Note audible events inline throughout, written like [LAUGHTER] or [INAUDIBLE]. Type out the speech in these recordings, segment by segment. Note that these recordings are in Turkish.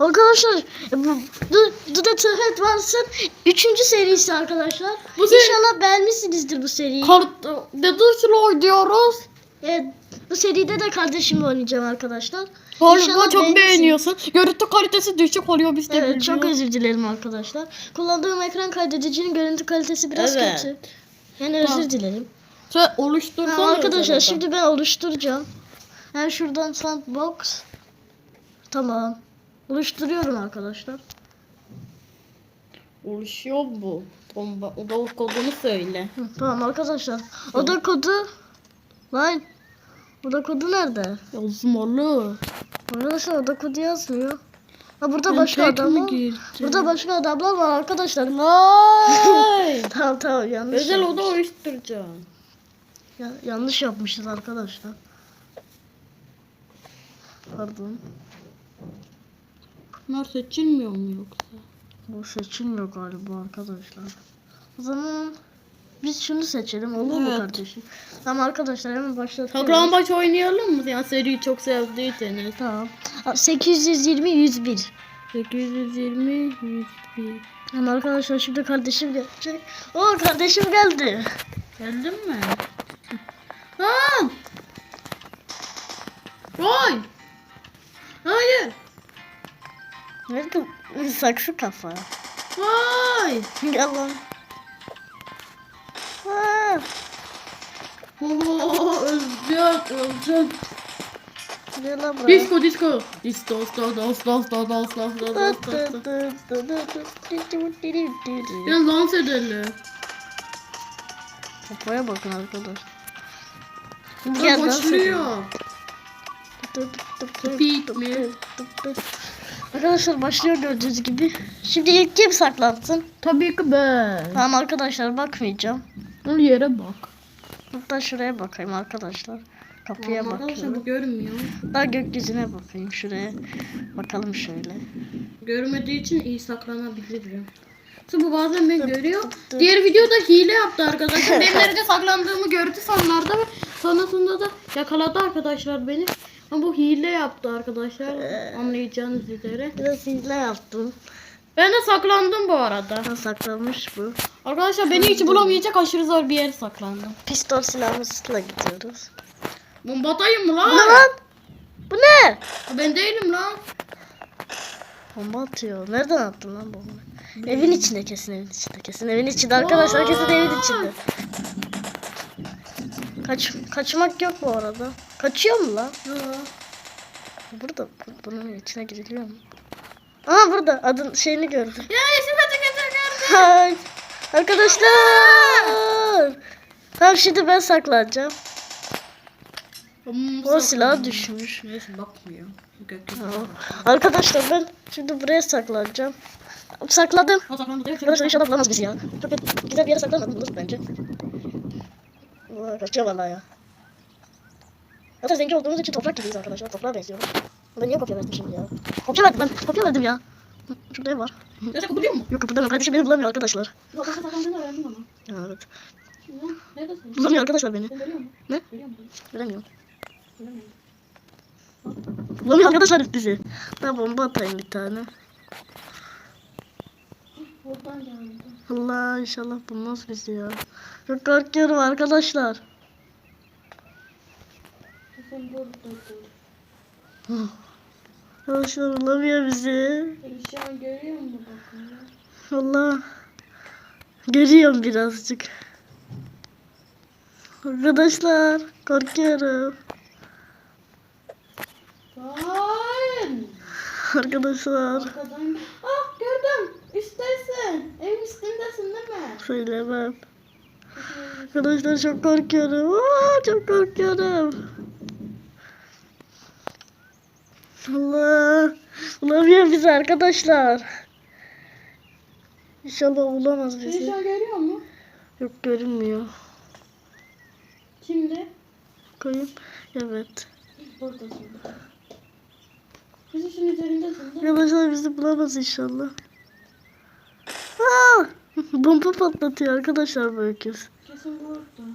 Arkadaşlar bu The, The Death Advance'ın 3. serisi arkadaşlar. Bu seri- İnşallah beğenmişsinizdir bu seriyi. Kart Deadpool diyoruz. Evet, bu seride de kardeşimle oynayacağım arkadaşlar. Galiba İnşallah çok beğeniyorsun. Görüntü kalitesi düşük oluyor biz de Evet çok özür dilerim arkadaşlar. Kullandığım ekran kaydedicinin görüntü kalitesi biraz Evet. kötü. Yani Tamam. özür dilerim. Sen oluştursan Ha, arkadaşlar şimdi ben oluşturacağım. Yani şuradan sandbox. Tamam. Oluşturuyorum arkadaşlar. Oluşuyor bu. Bomba. O da kodunu söyle. Hı, tamam arkadaşlar. Oda kodu. Lan. Oda kodu nerede? Yazmalı. Arkadaşlar oda kodu yazmıyor. Ha burada Ben başka adamlar. Burada başka adamlar var arkadaşlar. Vay. [LAUGHS] tamam tamam yanlış. Özel oda oluşturacağım. Ya, yanlış yapmışız arkadaşlar. Pardon. Bunlar seçilmiyor mu yoksa? Bu seçilmiyor galiba arkadaşlar. O zaman biz şunu seçelim olur mu Evet. kardeşim? Tamam arkadaşlar hemen başlatıyorum. Saklambaç oynayalım mı? Yani seriyi çok sevdiyseniz. Tamam. 820 101. 820 101. Ama arkadaşlar şimdi kardeşim gelecek. Oo kardeşim geldi. Geldin mi? Saksı kafa. Vay! Gel lan. Aa, Oo, öleceğim, öleceğim. Gel lan buraya. Disco, disco. Disco, disco, disco, disco, disco, disco. Gel dans edelim. Kafaya bakın arkadaş. Dans başlıyor. Beat mi? Arkadaşlar başlıyor gördüğünüz gibi. Şimdi ilk kim saklansın? Tabii ki ben. Tamam arkadaşlar bakmayacağım. Ol yere bak. Hatta şuraya bakayım arkadaşlar. Kapıya Arkadaşlar bakıyorum. bu görmüyor. Daha gökyüzüne bakayım şuraya. Bakalım şöyle. Görmediği için iyi saklanabilirim. Bu bazen beni görüyor. Diğer videoda hile yaptı arkadaşlar. [LAUGHS] Benim nerede saklandığımı gördü sanlarda ve sonrasında da yakaladı arkadaşlar beni. Ama bu hile yaptı arkadaşlar. Anlayacağınız üzere. Biraz hile yaptım. Ben de saklandım bu arada. Ha, saklanmış bu. Arkadaşlar beni hiç bulamayacak aşırı zor bir yere saklandım. Pistol silahımızla gidiyoruz. Bomba atayım mı Bu ne lan? lan? Bu ne? Ben değilim lan. Bomba atıyor. Nereden attın lan bomba? Evin içinde kesin evin içinde. Kesin evin içinde arkadaşlar kesin evin içinde. Kaç, kaçmak yok bu arada. Kaçıyor mu lan? Burada bu- bunun içine giriliyor mu? Aa burada adın şeyini gördüm. Ya yeşil kaçı Hay. Arkadaşlar. Tamam şimdi ben saklanacağım. O silah düşmüş. Neyse bakmıyor. Arkadaşlar ben şimdi buraya saklanacağım. Sakladım. Arkadaşlar inşallah bulamaz bizi ya. Çok güzel bir yere saklanmadınız bence. Kaçıyor vallahi ya. Zaten zengin olduğumuz için toprak gibiyiz arkadaşlar. Toprağa benziyoruz. Ben niye kopya verdim şimdi ya? Kopya verdim ben. Kopya verdim ya. Şurada ev var. Ya sen biliyor musun? Yok kapıda kardeşim beni bulamıyor arkadaşlar. Bak sen saklandığını öğrendim ama. Evet. Neredesin? Bulamıyor arkadaşlar beni. Sen görüyor musun? Ne? Görüyor musun? Göremiyorum. Göremiyorum. Bulamıyor arkadaşlar bizi. Ben bomba atayım bir tane. Allah inşallah bulmaz bizi ya. Çok korkuyorum arkadaşlar. Sen burada dur. Arkadaşlar bulamıyor bizi. Seni şu an görüyor musun bakın ya? Allah. Görüyorum birazcık. Arkadaşlar korkuyorum. Hayır. Arkadaşlar Arkadan. Ah gördüm. Üsttesin. Evin üstündesin değil mi? söylemem. Arkadaşlar çok korkuyorum. Aa, çok korkuyorum. Allah. Bulamıyor bizi arkadaşlar. İnşallah bulamaz bizi. an görüyor mu? Yok görünmüyor. Şimdi. Koyayım. Evet. Buradasın. Bizi şunun üzerindesin değil mi? Arkadaşlar bizi bulamaz inşallah. Aa! [LAUGHS] Bomba patlatıyor arkadaşlar bu öküz. Kesin burada.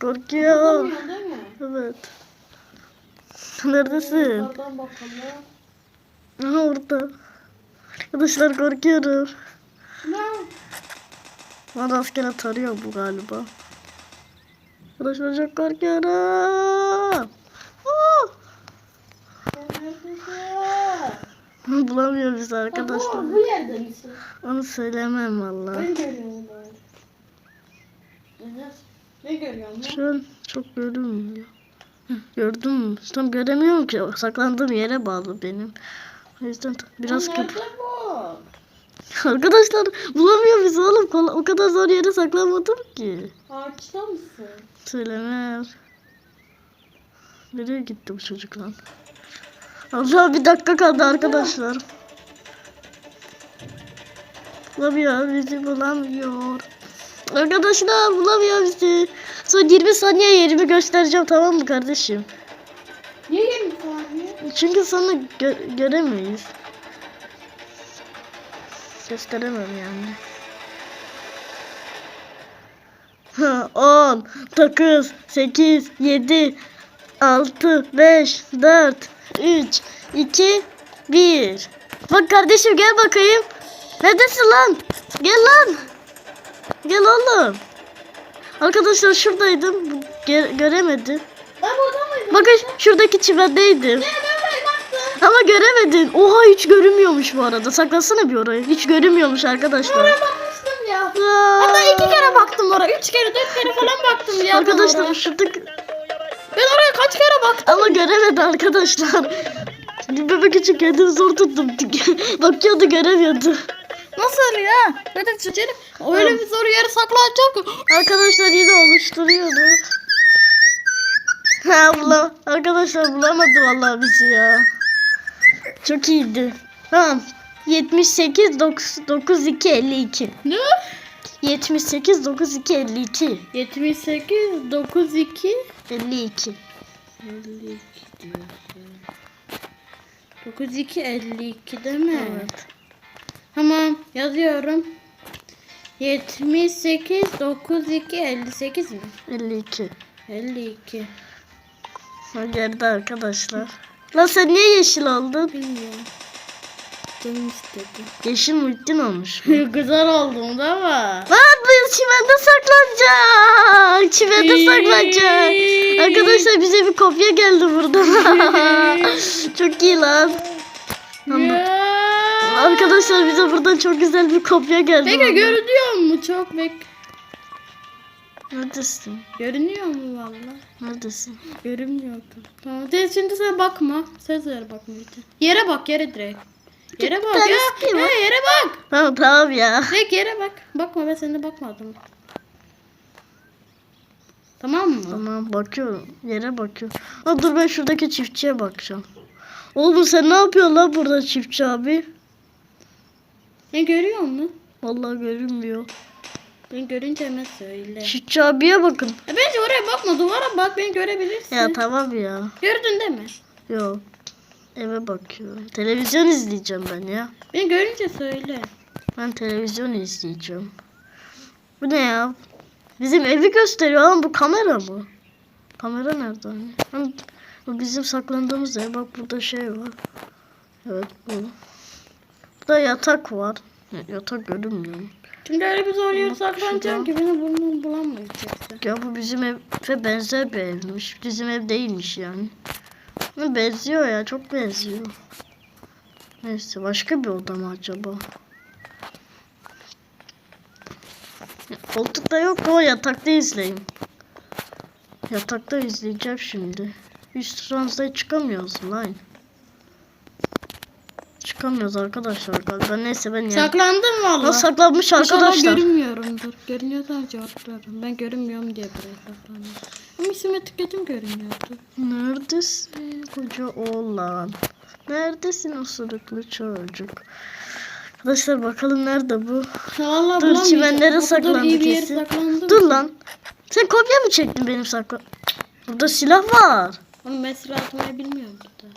Korkuyorum. Bulamıyor değil mi? Evet. Neredesin? Yukarıdan bakalım. Aha orada. Arkadaşlar korkuyorum. Ne? Bana askere tarıyor bu galiba. Arkadaşlar çok korkuyorum. Aa! Bulamıyor bizi arkadaşlar. Bu, bu yerde misin? Onu söylemem vallahi. Ben görüyorum. Enes, Ne görüyorsun lan? Şu an çok görünmüyor. Gördün mü? Tam göremiyorum ki. Saklandığım yere bağlı benim. O yüzden biraz bu? [LAUGHS] Arkadaşlar bulamıyor bizi oğlum. O kadar zor yere saklanmadım ki. Ağaçta mısın? Söylemez. Nereye gitti bu çocuk lan? Allah bir dakika kaldı arkadaşlar. Bulamıyor bizi bulamıyor. Arkadaşlar bulamıyor bizi. Son 20 saniye yerimi göstereceğim tamam mı kardeşim? Niye yemiş abi? Çünkü sana gö- göremeyiz. Gösteremem yani. Ha, 10, 9, 8, 7, 6, 5, 4, 3, 2, 1. Bak kardeşim gel bakayım. Neredesin lan? Gel lan. Gel oğlum. Arkadaşlar şuradaydım. Gö- göremedi. Ben burada mıydım? Bakın şuradaki çimendeydim. Ama göremedin. Oha hiç görünmüyormuş bu arada. Saklasana bir orayı. Hiç görünmüyormuş arkadaşlar. Oraya bakmıştım ya. Aa! Hatta iki kere baktım oraya. Üç kere, dört kere falan baktım ya. Arkadaşlar şuradaki... Ben oraya kaç kere baktım. Ama göremedi arkadaşlar. Bebek için kendimi zor tuttum. [LAUGHS] Bakıyordu göremiyordu. Nasıl ya? De çocuğum öyle bir zor yere saklanacak ki. Arkadaşlar yine oluşturuyordu. Ha bula arkadaşlar bulamadı vallahi bizi ya. Çok iyiydi. Tamam. 78 9 92 52. Ne? 78 92 52. 78, 9, 2. 52. 52 diyorsun. 9, 2, 52 değil mi? Evet. Tamam yazıyorum. 78, 9, 2, 58 mi? 52. 52. Ha geldi arkadaşlar. Lan sen niye yeşil oldun? Bilmiyorum. Canım istedi. Yeşil Muhittin olmuş. bu. [LAUGHS] Güzel oldum değil mi? Lan biz çimende saklanacak. Çimende saklanacak. [LAUGHS] Arkadaşlar bize bir kopya geldi burada. [LAUGHS] çok iyi lan. Ya. Arkadaşlar bize buradan çok güzel bir kopya geldi. Peki vallahi. görünüyor mu? Çok bek. Neredesin? Görünüyor mu valla? Neredesin? Görünmüyordu. Tamam. Sen şimdi sen bakma. Ses ver bakma. Yere bak yere direkt. Yere bak ya. ya yere bak. Tamam tamam ya. Direkt yere bak. Bakma ben sana bakmadım. Tamam mı? Tamam bakıyorum. Yere bakıyorum. Aa, dur ben şuradaki çiftçiye bakacağım. Oğlum sen ne yapıyorsun lan burada çiftçi abi? Ben görüyor musun? Vallahi görünmüyor. Ben görünce hemen söyle. Çiftçi abiye bakın. E bence oraya bakma duvara bak beni görebilirsin. Ya tamam ya. Gördün değil mi? Yok. Eve bakıyorum. Televizyon izleyeceğim ben ya. Beni görünce söyle. Ben televizyon izleyeceğim. Bu ne ya? Bizim evi gösteriyor ama bu kamera mı? Kamera nerede? Hani bu bizim saklandığımız ev. Bak burada şey var. Evet bu. Burada yatak var. Ya, Yatak görünmüyor. Şimdi öyle bir zor yere Bak saklanacağım ki beni burnum bulamayacaksın. Ya bu bizim eve benzer bir evmiş. Bizim ev değilmiş yani. Ama benziyor ya çok benziyor. Neyse başka bir oda mı acaba? Koltukta yok ama yatakta izleyeyim. Yatakta izleyeceğim şimdi. Üst ranzaya çıkamıyoruz lan. Çıkamıyoruz arkadaşlar galiba. Neyse ben yani. Saklandım valla. Nasıl saklanmış arkadaşlar? görünmüyorumdur. Görünüyorsam cevaplarım. Ben görünmüyorum diye buraya saklandım. Ama isim etiketim görünüyordu. Neredesin koca oğlan? Neredesin osuruklu çocuk? Arkadaşlar bakalım nerede bu? Valla Dur, çimenlere saklandı kesin. Dur lan. Sen kopya mı çektin benim sakla? Burada silah var. Oğlum ben silah atmayı bilmiyorum burada.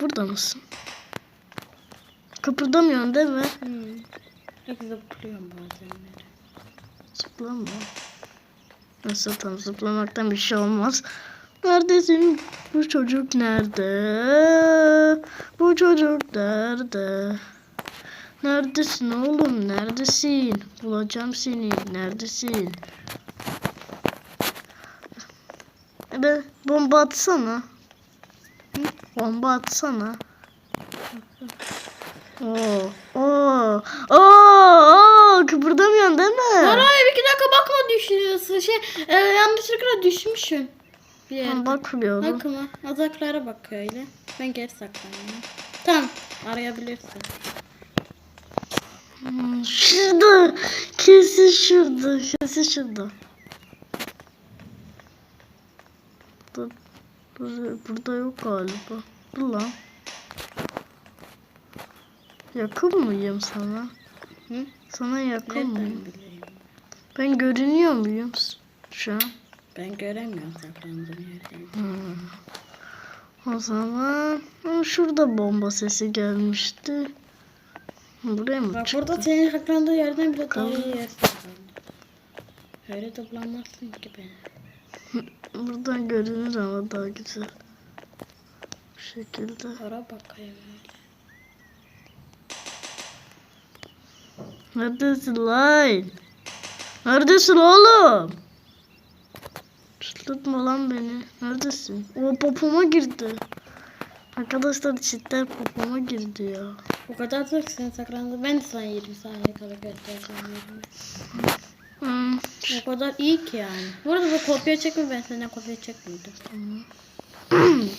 Burada mısın? Kıpırdamıyorsun değil mi? Hmm. Hep zıplıyorum bazenleri. Zıplama. Nasıl tam zıplamaktan bir şey olmaz. Neredesin? Bu çocuk nerede? Bu çocuk nerede? Neredesin oğlum? Neredesin? Bulacağım seni. Neredesin? Ebe bomba atsana. Bomba atsana. Oo, oo, oo, kıpırdamıyorsun değil mi? Aray bir iki dakika bakma düşüyorsun. Şey e, yanlışlıkla düşmüşüm. Bir yere. Ben bakmıyorum. Bakma. Azaklara bak öyle. Ben geri saklanıyorum. Tamam. Arayabilirsin. Hmm, Şurada. Kesin şurada. Kesin şurada. Burada, burada yok galiba. Dur lan. Yakın mıyım sana? Hı? Sana yakın Nereden mıyım? bileyim? Ben görünüyor muyum şu an? Ben göremiyorum saklandığım yerden. Hmm. O zaman Hı, şurada bomba sesi gelmişti. Buraya mı Bak çıktı? burada senin saklandığın yerden bile daha iyi yer. Öyle de bulamazsın ki beni. [LAUGHS] Buradan görünür ama daha güzel. Bu şekilde. Ara bakayım. Neredesin lan? Neredesin oğlum? Çıldırtma lan beni. Neredesin? O popoma girdi. Arkadaşlar çitler popoma girdi ya. O kadar da sen saklandın. Ben sana 20 saniye kala göstereceğim. Hmm. O kadar iyi ki yani. Bu arada bu kopya çekme ben senden kopya çekmiyordum. [CLEARS THROAT]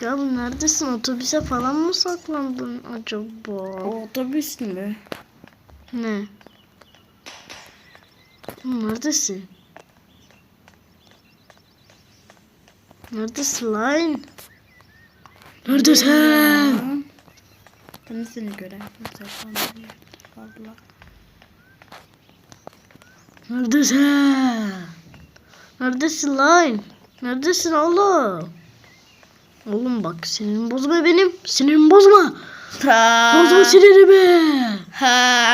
Ya bu neredesin? Otobüse falan mı saklandın acaba? otobüs mü? Ne? Neredesin? Neredesin lan? Neredesin? Ben seni yerde. Allah. Neredesin? Neredesin lan? Neredesin oğlum? Oğlum bak sinirimi bozma benim. Sinirimi bozma. Bozma sinirimi. Ha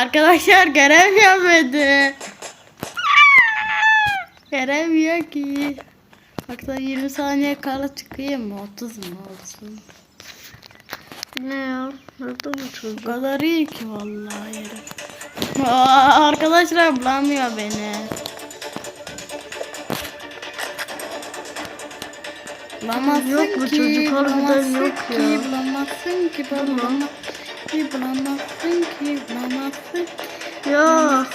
arkadaşlar görev yapmadı. Görev yok ki. Baksana 20 saniye kala çıkayım mı? 30 mu olsun? Ne ya? Nerede bu O çocuk? kadar iyi ki vallahi yerim. Aa, arkadaşlar bulamıyor beni. Bulamazsın Yok bu ki, çocuk harbiden yok ki, ya. Bulamazsın ki, bulamazsın ki, bulamazsın ki, bulamazsın Ya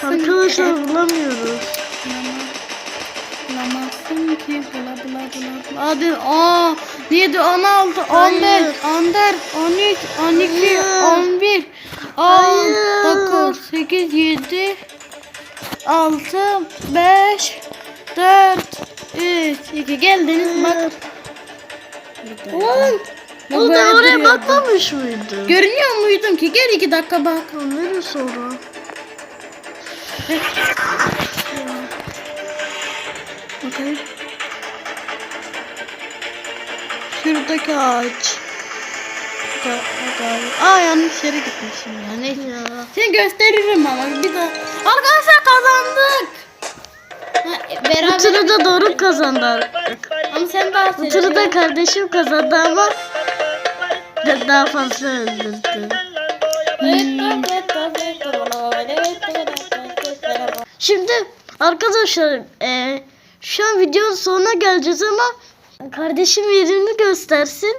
arkadaşlar bulamıyoruz. Bulamazsın ki bula bula bula. Hadi aa 7 16 Hayır. 15 14 13 12 Hayır. 11 Hayır. 9 8 7 6 5 4 3 2 geldiniz bak. Oğlum, Bu ben böyle oraya duruyordu. bakmamış mıydım? Görünüyor muydum ki? Gel 2 dakika bak. Nereye sonra? Bakayım. Şuradaki ağaç. Bak- bak- Aa yanlış yere gitmişim ya. Neyse. Ya. Seni gösteririm ama bir daha. Arkadaşlar kazandık. Ha, e, Bu beraber. turu da doğru kazandı. Ama sen daha Bu turu da kardeşim kazandı ama daha fazla öldürdü. Şimdi arkadaşlar e, şu an videonun sonuna geleceğiz ama kardeşim yerini göstersin.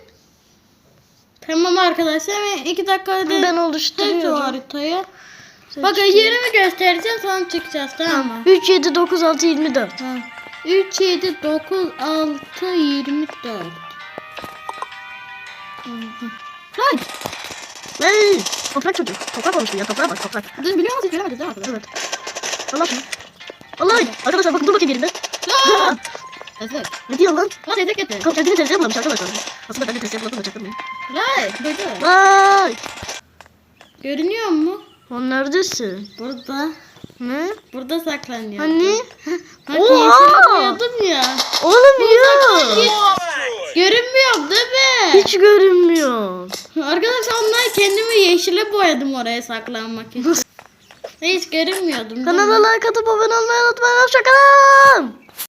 Tamam arkadaşlar ben iki dakikada Ben oluşturuyorum. haritayı. Bakın yerimi göstereceğim sonra çıkacağız tamam mı? 3, 7, 9, 6, 24. Ha. 3, 7, 9, 6, 24. Lan! Hey, toprak çocuk. Toprak olmuş bu ya. Toprağa bak toprak. Dün biliyor musun? Göremedik değil mi? Evet. Allah. Allah. Arkadaşlar bakın dur bakayım yerinde. [LAUGHS] Evet. Ne diyor lan? Lan tezek getir. Kalk kendini tezgah bulamış arkadaşlar. Aslında ben de tezgah buladım da çaktırmayın. Lan! Duydu. Vay. Görünüyor mu? Lan neredesin? Burada. Ne? Burada saklanıyor. Hani? [LAUGHS] Oha! yeşile boyadım ya. Oğlum ya. Görünmüyor değil mi? Hiç görünmüyor. Arkadaşlar onlar kendimi yeşile boyadım oraya saklanmak için. Hiç görünmüyordum. Kanala like atıp abone olmayı unutmayın. Hoşçakalın.